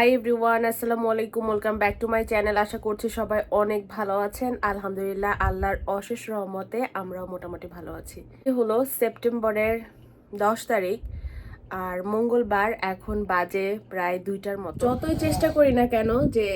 High everyone আসসালামু আলাইকুম welcome back to my channel আশা করছি সবাই অনেক ভালো আছেন। আলহামদুলিল্লাহ, আল্লাহর অশেষ রহমতে আমরাও মোটামুটি ভালো আছি। হলো সেপ্টেম্বরের দশ তারিখ, আর মঙ্গলবার এখন বাজে প্রায় দুইটার মতো। যতই চেষ্টা করি না কেন যে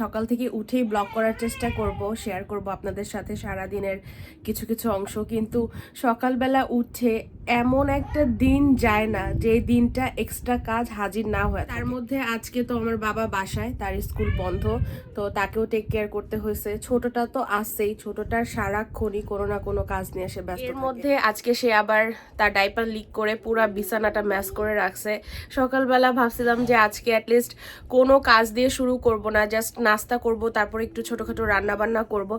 সকাল থেকে উঠেই ব্লগ করার চেষ্টা করব, শেয়ার করব আপনাদের সাথে সারা দিনের কিছু কিছু অংশ। কিন্তু সকালবেলা উঠে এমন একটা দিন যায় না যে দিনটা এক্সট্রা কাজ হাজির না হয় তার মধ্যে আজকে তো আমার বাবা বাসায় তার স্কুল বন্ধ তো তাকেও টেক কেয়ার করতে হয়েছে। ছোটটা তো আসছেই ছোটটার সারাক্ষণই কোনো না কোনো কাজ নিয়ে সে ব্যস্ত এর মধ্যে আজকে সে আবার তার ডাইপার লিক করে পুরো বিছানাটা ম্যাচ করে রাখছে। সকালবেলা ভাবছিলাম যে আজকে অ্যাটলিস্ট কোনো কাজ দিয়ে শুরু করব না জাস্ট নাস্তা করব তারপর একটু ছোটোখাটো রান্না বান্না করব।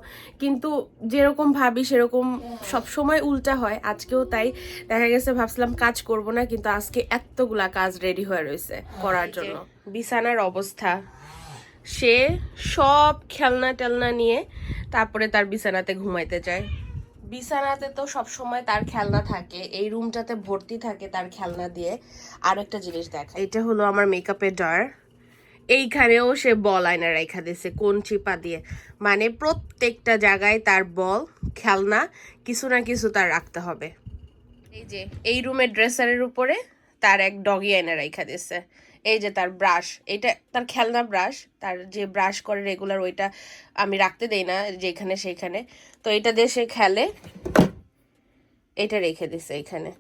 কিন্তু যেরকম ভাবি সেরকম সবসময় উল্টা হয় আজকেও তাই। দেখা গেছে ভাবছিলাম কাজ করব না কিন্তু আজকে এতগুলা কাজ রেডি হয়ে রয়েছে করার জন্য। বিছানার অবস্থা। সে সব খেলনা টেলনা নিয়ে তারপরে তার বিছানাতে ঘুমাইতে যায়। বিছানাতে তো সব সময় তার খেলনা থাকে এই রুমটাতে ভর্তি থাকে তার খেলনা দিয়ে। আর একটা জিনিস দেখা এটা হলো আমার মেকআপের ড্রয়ার এইখানেও সে বল আয়না রেখা দিয়েছে কোন চিপা দিয়ে। মানে প্রত্যেকটা জায়গায় তার বল খেলনা কিছু না কিছু তার রাখতে হবে। এই যে, এই রুমের ড্রেসারের উপরে তার এক ডগি আয়না রেখা দিয়েছে। এই যে তার ব্রাশ এটা তার খেলনা ব্রাশ তার যে ব্রাশ করে রেগুলার ওইটা আমি রাখতে দেই না, যেখানে সেইখানে তো এটা দিয়ে সে খেলে, এটা রেখে দিছে এখানে।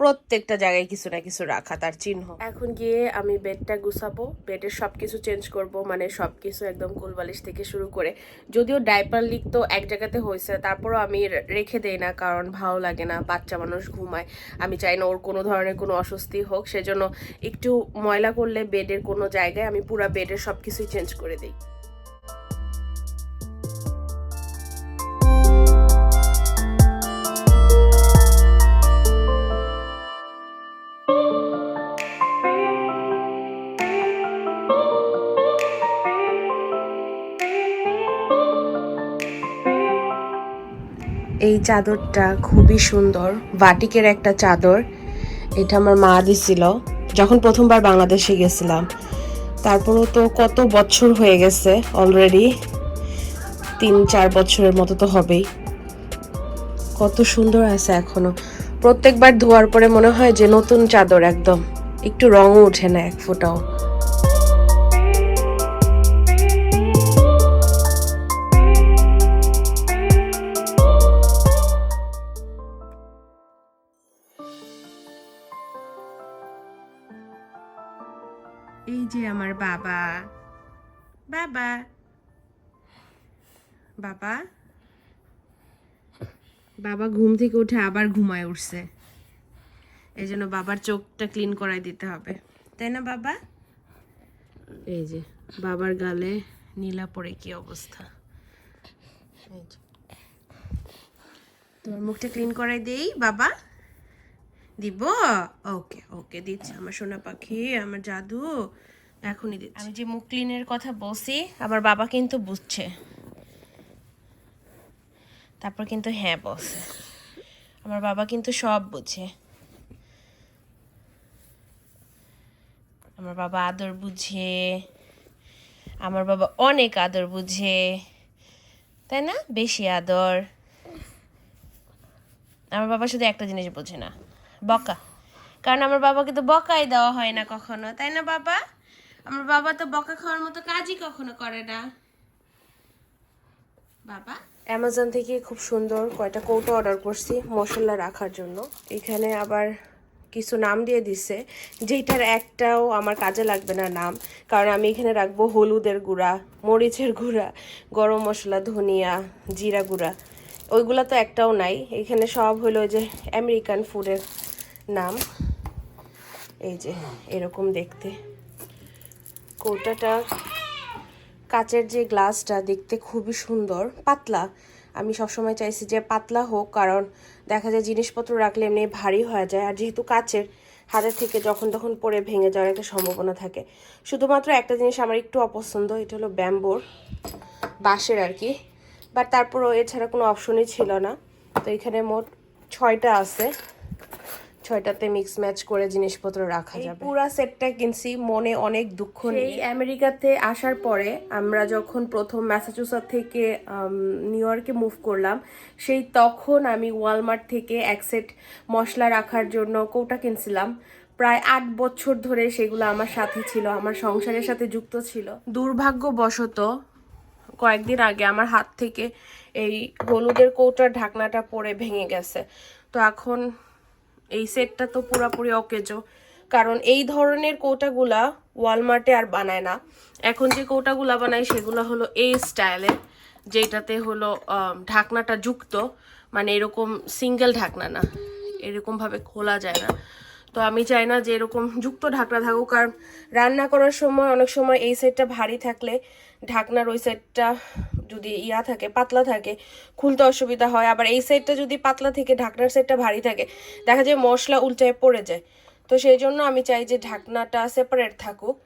প্রত্যেকটা জায়গায় কিছু না কিছু রাখা, তার চিহ্ন। এখন গিয়ে আমি বেডটা গুছাবো বেডের সব কিছু চেঞ্জ করব মানে সব কিছু একদম কোলবালিশ থেকে শুরু করে। যদিও ডাইপার লিক তো এক জায়গাতে হয়েছে, তারপরও আমি রেখে দেই না, কারণ ভালো লাগে না, বাচ্চা মানুষ ঘুমায়। আমি চাই না ওর কোনো ধরনের কোনো অস্বস্তি হোক, সেজন্য একটু ময়লা করলে বেডের কোনো জায়গায় আমি পুরো বেডের সব কিছুই চেঞ্জ করে দিই। এই চাদরটা খুবই সুন্দর। বাটিকের একটা চাদর। এটা আমার মা দিছিল। যখন প্রথমবার বাংলাদেশে গেছিলাম। তারপরও তো কত বছর হয়ে গেছে অলরেডি তিন, চার বছরের মতো তো হবেই। কত সুন্দর আছে এখনও। প্রত্যেকবার ধোয়ার পরে মনে হয় যে নতুন চাদর একদম। একটু রঙও ওঠে না এক ফোঁটাও। যে আমার বাবা। বাবা। বাবা। বাবা ঘুম থেকে উঠে আবার ঘুমায় উঠছে। এই জন্য বাবার চোখটা ক্লিন করাই দিতে হবে। তাই না, বাবা? এই যে, বাবার গালে নীলা পড়ে কি অবস্থা? তোমার মুখটা ক্লিন করাই দেই, বাবা। দিব? ওকে ওকে, দিচ্ছি। আমার সোনা পাখি, আমার জাদু। এখনই দিচ্ছি। আমি যে মুখ ক্লিনের কথা বলছি, আমার বাবা কিন্তু বুঝছে। তারপর কিন্তু হ্যাঁ বলছে। আমার বাবা কিন্তু সব বুঝে। আমার বাবা আদর বুঝে। আমার বাবা অনেক আদর বুঝে। তাই না? বেশি আদর। আমার বাবা শুধু একটা জিনিস বোঝে না, বকা। কারণ আমার বাবাকে তো বকাই দেওয়া হয় না কখনো, তাই না বাবা? আমার বাবা তো বকা খাওয়ার মতো কাজই কখনো করে না। বাবা? অ্যামাজন থেকে খুব সুন্দর কয়টা কৌটো অর্ডার করছি মশলা রাখার জন্য। এখানে আবার কিছু নাম দিয়ে দিছে যেটার একটাও আমার কাজে লাগবে না নাম। কারণ আমি এখানে রাখব হলুদের গুঁড়া, মরিচের গুঁড়া, গরম মশলা, ধনিয়া, জিরা গুঁড়া। ওইগুলা তো একটাও নাই। এখানে সব হলো যে আমেরিকান ফুডের নাম। এই যে, এরকম দেখতে। কৌটাটা, কাচের যে গ্লাসটা দেখতে খুবই সুন্দর, পাতলা। আমি সবসময় চাইছি যে পাতলা হোক, কারণ দেখা যায় জিনিসপত্র রাখলে এমনি ভারী হয়ে যায়। আর যেহেতু কাচের হাতের থেকে যখন তখন পরে ভেঙে যাওয়ার একটা সম্ভাবনা থাকে। শুধুমাত্র একটা জিনিস আমার একটু অপছন্দ, এটা হলো ব্যাম্বোর বাঁশের আর কি। বাট তারপরও এছাড়া কোনো অপশনই ছিল না। তো এখানে মোট ছয়টা আছে। ছয়টাতে মিক্স ম্যাচ করে জিনিসপত্র রাখা যাবে। পুরা সেটটা কিনছি মনে অনেক দুঃখ নেই আমেরিকাতে আসার পরে আমরা যখন প্রথম ম্যাসাচুসেট থেকে নিউ ইয়র্কে মুভ করলাম সেই তখন আমি ওয়ালমার্ট থেকে এক সেট মশলা রাখার জন্য কৌটা কিনছিলাম। প্রায় আট বছর ধরে সেগুলো আমার সাথে ছিল আমার সংসারের সাথে যুক্ত ছিল। দুর্ভাগ্যবশত কয়েকদিন আগে আমার হাত থেকে এই হলুদের কৌটার ঢাকনাটা পড়ে ভেঙে গেছে। তো এখন এই সেটটা তো পুরোপুরি অকেজো। কারণ এই ধরনের কৌটাগুলা ওয়ালমার্টে আর বানায় না। এখন যে কৌটাগুলা বানায় সেগুলো হলো এই স্টাইলের যেটাতে হলো ঢাকনাটা যুক্ত। মানে এরকম সিঙ্গেল ঢাকনা না। এরকমভাবে খোলা যায় না। তো আমি চাই না যে এরকম যুক্ত ঢাকনা থাকুক। কারণ রান্না করার সময় অনেক সময় এই সেটটা ভারী থাকলে ঢাকনার ওই সাইডটা যদি ইয়া থাকে, পাতলা থাকে, খুলতে অসুবিধা হয়। আবার এই সাইডটা যদি পাতলা থেকে ঢাকনার সাইডটা ভারী থাকে, দেখা যায় মশলা উল্টায় পড়ে যায়। তো সেই জন্য আমি চাই যে ঢাকনাটা সেপারেট থাকুক।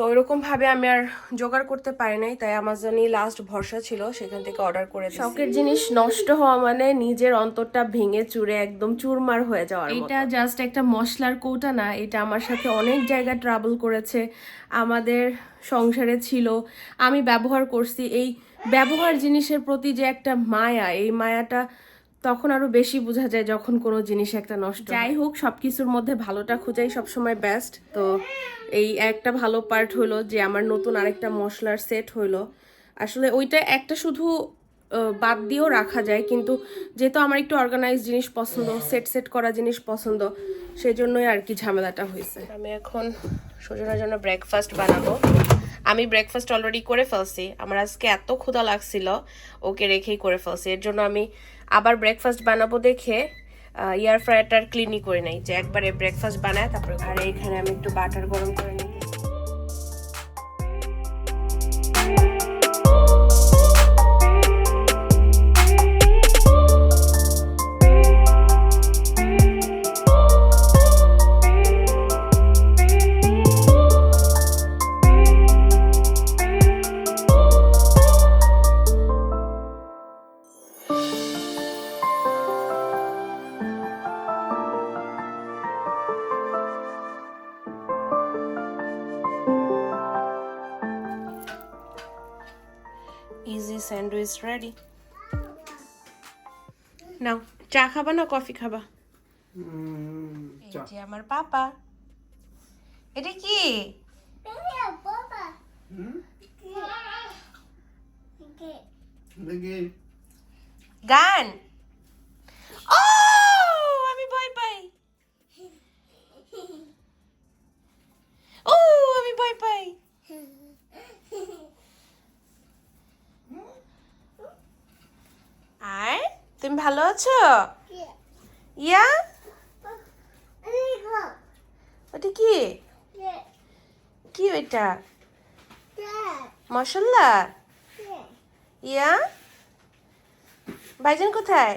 তো ওইরকম ভাবে আমি আর জোগাড় করতে পারি নাই তাই আমাজনই লাস্ট ভরসা ছিল সেখান থেকে অর্ডার করে শখের জিনিস নষ্ট হওয়া মানে নিজের অন্তরটা ভেঙে চুরে একদম চুরমার হয়ে যাওয়ার এটা জাস্ট একটা মশলার কৌটা না এটা আমার সাথে অনেক জায়গা ট্রাভেল করেছে আমাদের সংসারে ছিল আমি ব্যবহার করছি এই ব্যবহার জিনিসের প্রতি যে একটা মায়া এই মায়াটা তখন আরও বেশি বোঝা যায় যখন কোনো জিনিস একটা নষ্ট যাই হোক সবকিছুর মধ্যে ভালোটা খোঁজাই সবসময় বেস্ট তো এই একটা ভালো পার্ট হলো যে আমার নতুন আরেকটা মশলার সেট হইল আসলে ওইটা একটা শুধু বাদ দিয়েও রাখা যায় কিন্তু যেহেতু আমার একটু অর্গানাইজ জিনিস পছন্দ সেট সেট করা জিনিস পছন্দ সেই জন্যই আর কি ঝামেলাটা হয়েছে। আমি এখন সুজনের জন্য ব্রেকফাস্ট বানাবো। আমি ব্রেকফাস্ট অলরেডি করে ফেলছি। আমার আজকে এত ক্ষুধা লাগছিল ওকে রেখেই করে ফেলছি। এর জন্য আমি আবার ব্রেকফাস্ট বানাবো দেখে ইয়ার ফ্রায়ারটার ক্লিনই করে নেই, যে একবারে ব্রেকফাস্ট বানায়, তারপরে ঘরে এখানে আমি একটু বাটার গরম করে ইজি স্যান্ডউইচ রেডি নাও চা খাবা না কফি খাবা? এই যে আমার পাপা। এটা কি? দেখি গান ও আমি ভয় পাই ও আমি ভয় পাই আর তুমি ভালো আছো? ইয়া? ওটা কি? কি ওইটা? মশলা? ইয়া? ভাইজান কোথায়?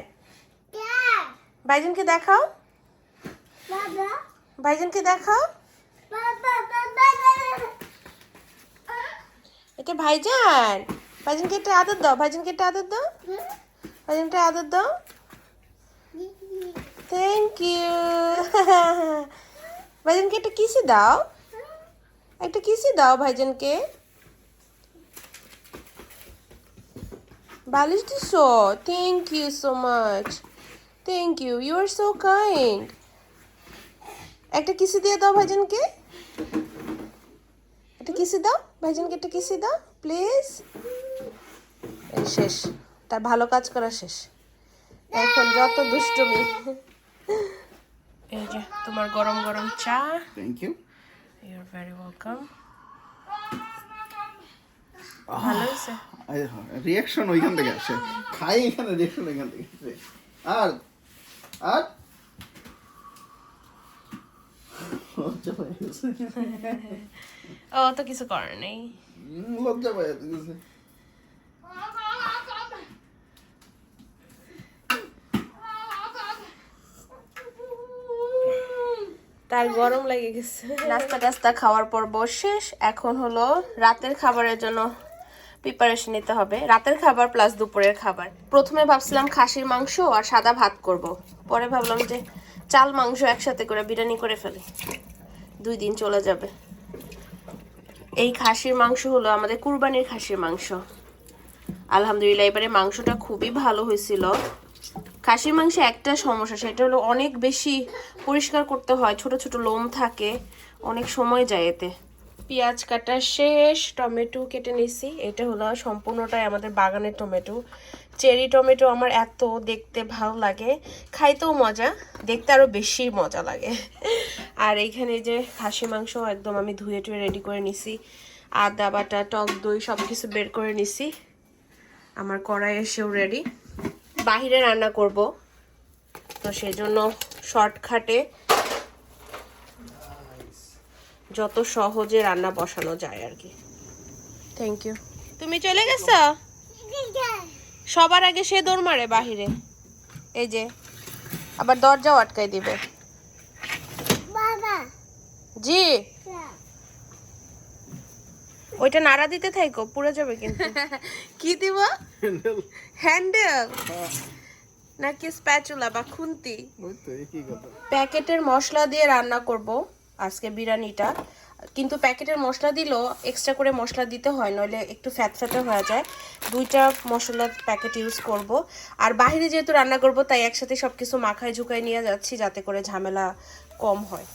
ভাইজানকে দেখাও। ভাইজানকে দেখাও। এটা ভাইজান। ভাইজানকে একটা আদর দাও। ভাইজানকে একটা আদর দাও। ভাইজানকে আদর দাও। থ্যাংক ইউ ভাইজানকে একটা কিসি দাও। একটা কিসি দাও ভাইজানকে। বালিশ দিছো? Thank you so much thank you you are so kind একটা কিসি দিয়ে দাও ভাইজানকে। একটা কিসি দাও। ভাইজানকে একটা কিসি দাও প্লিজ শেষ। তার ভালো কাজ করা শেষ। এখন যত দুষ্টুমি। এই যে তোমার গরম গরম চা। Thank you your very welcome ভালো হয়েছে? রিয়াকশন ওইখান থেকে আসে। খাই এখানে রিয়াকশন ওইখান থেকে আসে। আর আর? ও তো কিছু করার নেই। লজ্জা পাই তার গরম লেগে গেছে। নাস্তা টাস্তা খাওয়ার পর শেষ। এখন হলো রাতের খাবারের জন্য প্রিপারেশন নিতে হবে। রাতের খাবার প্লাস দুপুরের খাবার। প্রথমে ভাবছিলাম খাসির মাংস আর সাদা ভাত করব। পরে ভাবলাম যে চাল, মাংস একসাথে করে বিরিয়ানি করে ফেলি। দুই দিন চলে যাবে। এই খাসির মাংস হলো আমাদের কুরবানির খাসির মাংস। আলহামদুলিল্লাহ, এবারে মাংসটা খুবই ভালো হয়েছিল। খাসির মাংসে একটা সমস্যা, সেটা হলো অনেক বেশি পরিষ্কার করতে হয়, ছোট ছোট লোম থাকে, অনেক সময় যায় এতে। পেঁয়াজ কাটা শেষ, টমেটো কেটে নিছি, এটা হলো সম্পূর্ণটাই আমাদের বাগানের টমেটো। চেরি টমেটো আমার এত দেখতে ভালো লাগে, খাইতেও মজা, দেখতে আরও বেশি মজা লাগে। আর এইখানে যে খাসি মাংস একদম আমি ধুয়ে টুয়ে রেডি করে নিছি, আদা, বাটা, টক দই সব কিছু বের করে নিছি, আমার কড়াই এসেও রেডি বাহিরে রান্না করব। তো সেজন্য শর্টকাটে যত সহজে রান্না বসানো যায় আর কি। থ্যাংক ইউ তুমি চলে গেছো? সবার আগে সে দৌড় মারে বাহিরে। এই যে আবার দরজাও আটকাই দিবে। জি। ওইটা নাড়া দিতে থাইকো পুড়ে যাবে কিন্তু। কি দিব? হ্যান্ডেল নাকি স্প্যাচুলা বা খুন্তি? ওই তো একই কথা। প্যাকেটের মশলা দিয়ে রান্না করব আজকে বিরিয়ানিটা। কিন্তু প্যাকেটের মশলা দিলেও এক্সট্রা করে মশলা দিতে হয় নইলে একটু ফ্যাট ফ্যাটে হয়ে যায়। দুইটা মশলার প্যাকেট ইউজ করব। আর বাইরে যেহেতু রান্না করব তাই একসাথে সব কিছু মাখায় ঝুঁকায় নিয়ে যাচ্ছি যাতে করে ঝামেলা কম হয়।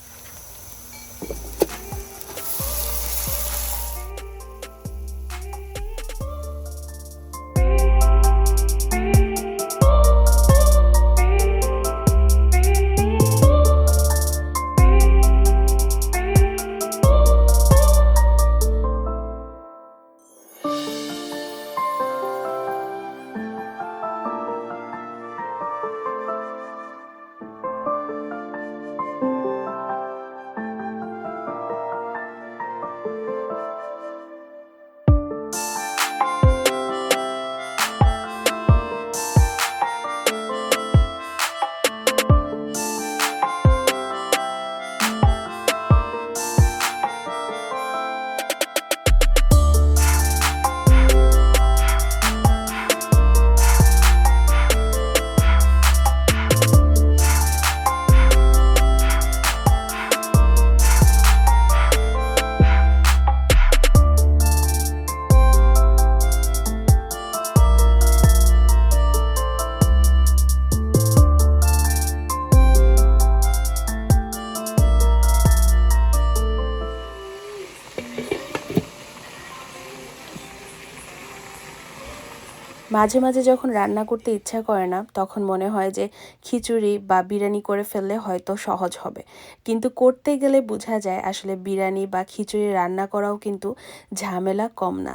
মাঝে মাঝে যখন রান্না করতে ইচ্ছা করে না, তখন মনে হয় যে খিচুড়ি বা বিরিয়ানি করে ফেললে হয়তো সহজ হবে। কিন্তু করতে গেলে বোঝা যায় আসলে বিরিয়ানি বা খিচুড়ি রান্না করাও কিন্তু ঝামেলা কম না।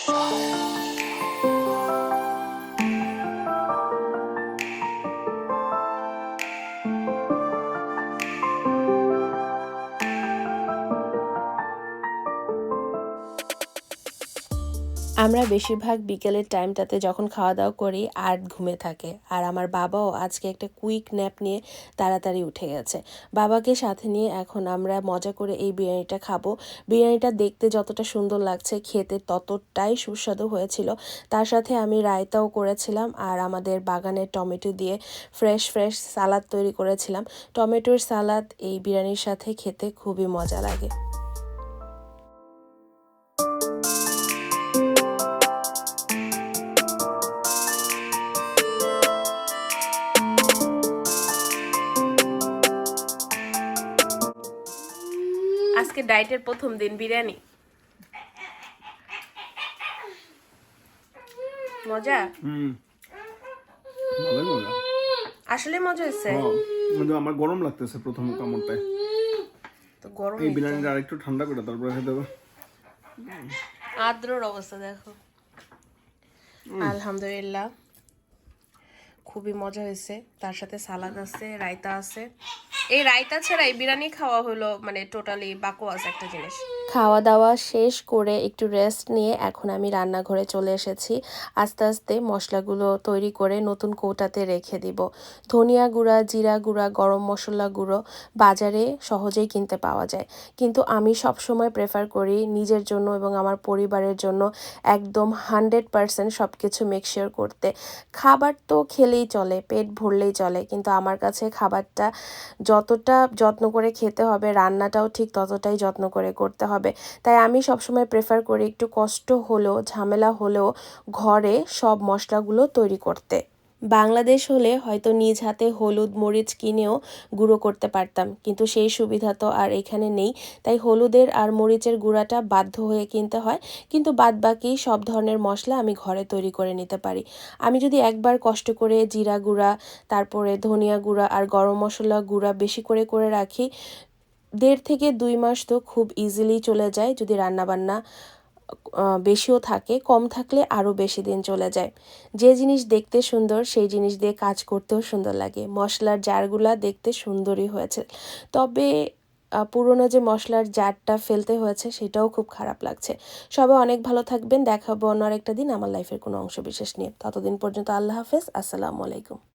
আমরা বেশিরভাগ বিকেলের টাইমটাতে যখন খাওয়া দাওয়া করি আর ঘুমে থাকে। আর আমার বাবাও আজকে একটা কুইক ন্যাপ নিয়ে তাড়াতাড়ি উঠে গেছে। বাবাকে সাথে নিয়ে এখন আমরা মজা করে এই বিরিয়ানিটা খাব। বিরিয়ানিটা দেখতে যতটা সুন্দর লাগছে, খেতে ততটাই সুস্বাদু হয়েছিল। তার সাথে আমি রায়তাও করেছিলাম আর আমাদের বাগানের টমেটো দিয়ে ফ্রেশ ফ্রেশ সালাদ তৈরি করেছিলাম। টমেটোর সালাদ এই বিরিয়ানির সাথে খেতে খুবই মজা লাগে। আজকে ডায়েটের প্রথম দিন বিরিয়ানি। মজা? আসলে মজা হয়েছে? হ্যাঁ, কিন্তু আমার গরম লাগতেছে প্রথম কামড়টায়। তো গরম এই বিরিয়ানিটা আরেকটু ঠান্ডা করে তারপরে খেতে হবে। আদ্রর অবস্থা দেখো। আলহামদুলিল্লাহ। খুবই মজা হয়েছে। তার সাথে সালাদ আছে রায়তা আছে। এই রায়তা ছাড়া এই বিরিয়ানি খাওয়া হলো মানে টোটালি বাকোয়াস একটা জিনিস। খাওয়া দাওয়া শেষ করে একটু রেস্ট নিয়ে এখন আমি রান্নাঘরে চলে এসেছি। আস্তে আস্তে মশলাগুলো তৈরি করে নতুন কৌটাতে রেখে দিব। ধনিয়া গুঁড়া, জিরা গুঁড়া, গরম মশলা গুঁড়ো বাজারে সহজেই কিনতে পাওয়া যায়। কিন্তু আমি সবসময় প্রেফার করি নিজের জন্য এবং আমার পরিবারের জন্য একদম হান্ড্রেড পারসেন্ট সব কিছু মেকশিওর করতে। খাবার তো খেলেই চলে, পেট ভরলেই চলে, কিন্তু আমার কাছে খাবারটা যতটা যত্ন করে খেতে হবে, রান্নাটাও ঠিক ততটাই যত্ন করে করতে হবে। তাই আমি সবসময় প্রেফার করি একটু কষ্ট হলেও, ঝামেলা হলেও ঘরে সব মশলাগুলো তৈরি করতে। বাংলাদেশ হলে হয়তো নিজ হাতে হলুদ মরিচ কিনেও গুঁড়ো করতে পারতাম, কিন্তু সেই সুবিধা তো আর এখানে নেই। তাই হলুদের আর মরিচের গুঁড়াটা বাধ্য হয়ে কিনতে হয়, কিন্তু বাদবাকি সব ধরনের মশলা আমি ঘরে তৈরি করে নিতে পারি। আমি যদি একবার কষ্ট করে জিরা গুঁড়া, তারপরে ধনিয়া গুঁড়া আর গরম মশলা গুঁড়া বেশি করে করে রাখি দেড় থেকে দুই মাস তো খুব ইজিলি চলে যায় যদি রান্নাবান্না বেশিও থাকে, কম থাকলে আরও বেশি দিন চলে যায়। যে জিনিস দেখতে সুন্দর, সেই জিনিস দিয়ে কাজ করতেও সুন্দর লাগে। মশলার জারগুলা দেখতে সুন্দরই হয়েছে। তবে পুরনো যে মশলার জারটা ফেলতে হয়েছে, সেটাও খুব খারাপ লাগছে। সবাই অনেক ভালো থাকবেন। দেখা হবে অন্য আরেকটা দিন আমার লাইফের কোনো অংশ বিশেষ নিয়ে। ততদিন পর্যন্ত আল্লাহ হাফেজ। আসসালামু আলাইকুম।